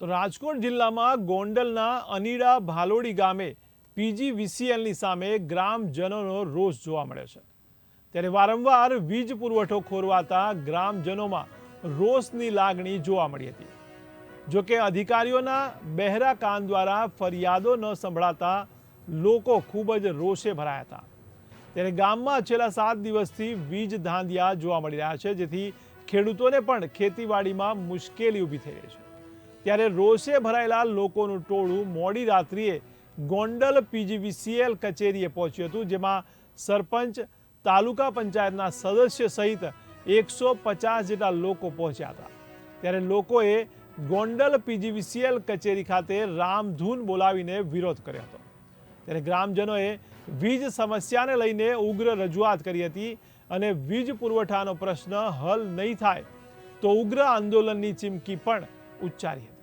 તો રાજકોટ જિલ્લામાં ગોંડલના અનીડા ભાલોડી ગામે પીજીવીસીએલની સામે ગ્રામજનોનો રોષ જોવા મળ્યો છે. ત્યારે વારંવાર વીજ પુરવઠો ખોરવાતા ગ્રામજનોમાં રોષની લાગણી જોવા મળી હતી. જો કે અધિકારીઓના બહેરા કાન દ્વારા ફરિયાદો ન સંભળાતા લોકો ખૂબ જ રોષે ભરાયા હતા. ત્યારે ગામમાં છેલ્લા સાત દિવસથી વીજ ધાંધિયા જોવા મળી રહ્યા છે, જેથી ખેડૂતોને પણ ખેતીવાડીમાં મુશ્કેલી ઊભી થઈ રહી છે. ત્યારે રોષે ભરાયેલા લોકોનું ટોળું મોડી રાત્રિએ ગોંડલ પીજીવીસીએલ કચેરીએ પહોંચ્યું હતું, જેમાં સરપંચ, તાલુકા પંચાયતના સદસ્ય સહિત એકસો પચાસ જેટલા લોકો પહોંચ્યા હતા. ત્યારે લોકોએ ગોંડલ પીજીવીસીએલ કચેરી ખાતે રામધૂન બોલાવીને વિરોધ કર્યો હતો. ત્યારે ગ્રામજનોએ વીજ સમસ્યાને લઈને ઉગ્ર રજૂઆત કરી હતી અને વીજ પુરવઠાનો પ્રશ્ન હલ નહીં થાય તો ઉગ્ર આંદોલનની ચીમકી પણ ઉચ્ચારી હતી.